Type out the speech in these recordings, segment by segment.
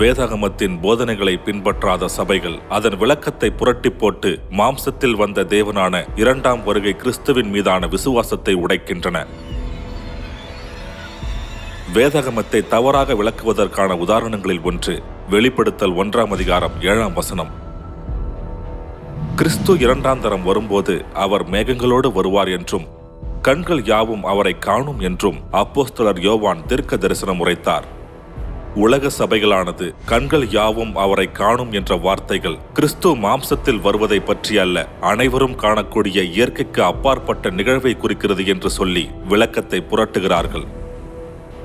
வேதாகமத்தின் போதனைகளை பின்பற்றாத சபைகள் அதன் விளக்கத்தை புரட்டி போட்டு மாம்சத்தில் வந்த தேவனான இரண்டாம் வருகை கிறிஸ்துவின் மீதான விசுவாசத்தை உடைக்கின்றன. வேதகமத்தை தவறாக விளக்குவதற்கான உதாரணங்களில் ஒன்று வெளிப்படுத்தல் ஒன்றாம் அதிகாரம் ஏழாம் வசனம். கிறிஸ்து இரண்டாம் தரம் வரும்போது அவர் மேகங்களோடு வருவார் என்றும் கண்கள் யாவும் அவரை காணும் என்றும் அப்போஸ்தலர் யோவான் தீர்க்க தரிசனம் உரைத்தார். உலக சபைகளானது கண்கள் யாவும் அவரை காணும் என்ற வார்த்தைகள் கிறிஸ்து மாம்சத்தில் வருவதை பற்றி அல்ல அனைவரும் காணக்கூடிய இயற்கைக்கு அப்பாற்பட்ட நிகழ்வை குறிக்கிறது என்று சொல்லி விளக்கத்தை புரட்டுகிறார்கள்.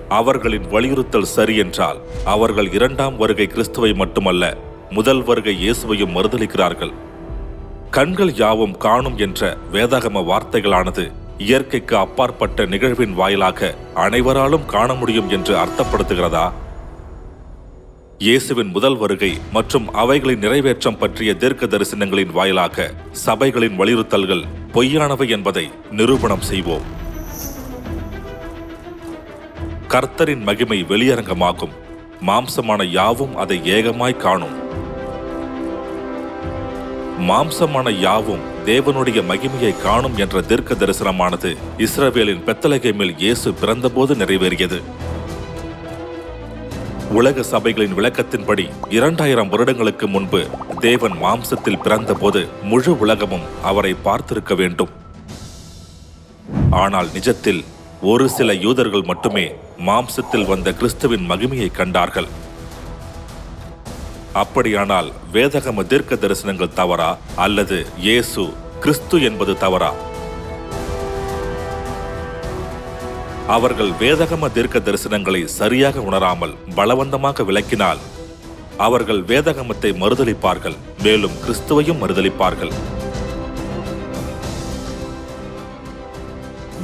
அவர்களின் வலியுறுத்தல் சரி என்றால் அவர்கள் இரண்டாம் வருகை கிறிஸ்துவை மட்டுமல்ல முதல் வருகை இயேசுவையும் மறுதளிக்கிறார்கள். கண்கள் யாவும் காணும் என்ற வேதாகம வார்த்தைகளானது இயற்கைக்கு அப்பாற்பட்ட நிகழ்வின் வாயிலாக அனைவராலும் காண முடியும் என்று அர்த்தப்படுத்துகிறதா? இயேசுவின் முதல் வருகை மற்றும் அவைகளின் நிறைவேற்றம் பற்றிய தீர்க்க தரிசனங்களின் வாயிலாக சபைகளின் வலியுறுத்தல்கள் பொய்யானவை என்பதை நிரூபணம் செய்வோம். கர்த்தரின் மகிமை வெளியரங்கமாகும். மாம்சமான யாவும் அதை ஏகமாய் காணும். மாம்சமான யாவும் தேவனுடைய மகிமையை காணும் என்ற தீர்க்க தரிசனமானது இஸ்ரவேலின் பெத்தலகேமில் இயேசு பிறந்தபோது நிறைவேறியது. உலக சபைகளின் விளக்கத்தின்படி இரண்டாயிரம் வருடங்களுக்கு முன்பு தேவன் மாம்சத்தில் பிறந்தபோது முழு உலகமும் அவரை பார்த்திருக்க வேண்டும். ஆனால் நிஜத்தில் ஒரு சில யூதர்கள் மட்டுமே மாம்சத்தில் வந்த கிறிஸ்துவின் மகிமையை கண்டார்கள். அப்படியானால் வேதகம தீர்க்க தரிசனங்கள் தவறா அல்லது இயேசு கிறிஸ்து என்பது தவறா? அவர்கள் வேதகம தீர்க்க தரிசனங்களை சரியாக உணராமல் பலவந்தமாக விளக்கினால் அவர்கள் வேதகமத்தை மறுதளிப்பார்கள் மேலும் கிறிஸ்துவையும் மறுதளிப்பார்கள்.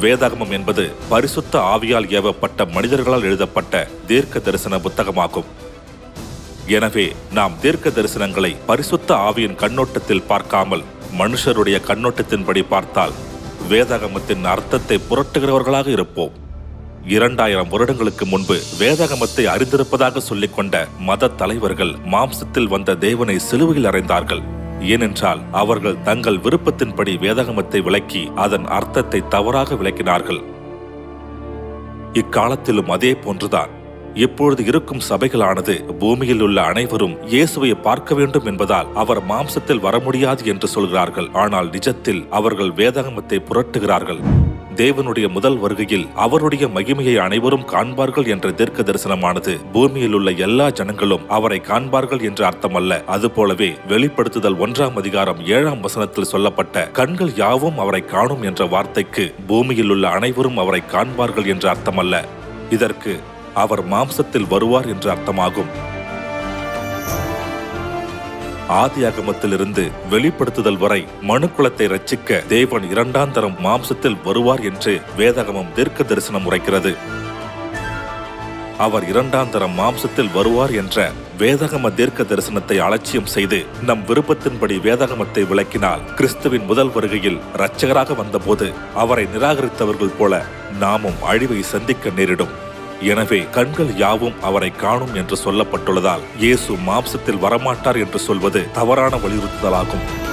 வேதாகமம் என்பது பரிசுத்த ஆவியால் ஏவப்பட்ட மனிதர்களால் எழுதப்பட்ட தீர்க்க தரிசன புத்தகமாகும். எனவே நாம் தீர்க்க தரிசனங்களை பரிசுத்த ஆவியின் கண்ணோட்டத்தில் பார்க்காமல் மனுஷருடைய கண்ணோட்டத்தின்படி பார்த்தால் வேதாகமத்தின் அர்த்தத்தை புரட்டுகிறவர்களாக இருப்போம். இரண்டாயிரம் வருடங்களுக்கு முன்பு வேதகமத்தை அறிந்திருப்பதாக சொல்லிக்கொண்ட மத தலைவர்கள் மாம்சத்தில் வந்த தேவனை சிலுவையில் அறைந்தார்கள். ஏனென்றால் அவர்கள் தங்கள் விருப்பத்தின்படி வேதகமத்தை விளக்கி அதன் அர்த்தத்தை தவறாக விளக்கினார்கள். இக்காலத்திலும் அதே போன்றுதான். இப்பொழுது இருக்கும் சபைகளானது பூமியில் உள்ள அனைவரும் இயேசுவை பார்க்க வேண்டும் என்பதால் அவர் மாம்சத்தில் வர முடியாது என்று சொல்கிறார்கள். ஆனால் நிஜத்தில் அவர்கள் வேதாகமத்தை புரட்டுகிறார்கள். தேவனுடைய முதல் வருகையில் அவருடைய மகிமையை அனைவரும் காண்பார்கள் என்ற தீர்க்க தரிசனமானது பூமியில் உள்ள எல்லா ஜனங்களும் அவரை காண்பார்கள் என்று அர்த்தமல்ல. அதுபோலவே வெளிப்படுத்துதல் ஒன்றாம் அதிகாரம் ஏழாம் வசனத்தில் சொல்லப்பட்ட கண்கள் யாவும் அவரை காணும் என்ற வார்த்தைக்கு பூமியில் உள்ள அனைவரும் அவரை காண்பார்கள் என்று அர்த்தமல்ல. இதற்கு அவர் மாம்சத்தில் வருவார் என்று அர்த்தமாகும். ஆதியாகமத்திலிருந்து வெளிப்படுத்துதல் வரை மனுக்குலத்தை ரட்சிக்க தேவன் இரண்டாம் தரம் மாம்சத்தில் வருவார் என்று வேதாகமம் தீர்க்க தரிசனம் உரைக்கிறது. அவர் இரண்டாம் தரம் மாம்சத்தில் வருவார் என்ற வேதகம தீர்க்க தரிசனத்தை அலட்சியம் செய்து நம் விருப்பத்தின்படி வேதகமத்தை விளக்கினால் கிறிஸ்துவின் முதல் வருகையில் இரட்சகராக வந்தபோது அவரை நிராகரித்தவர்கள் போல நாமும் அழிவை சந்திக்க நேரிடும். எனவே கண்கள் யாவும் அவரை காணும் என்று சொல்லப்பட்டுள்ளதால் இயேசு மாம்சத்தில் வரமாட்டார் என்று சொல்வது தவறான வலியுறுத்துதலாகும்.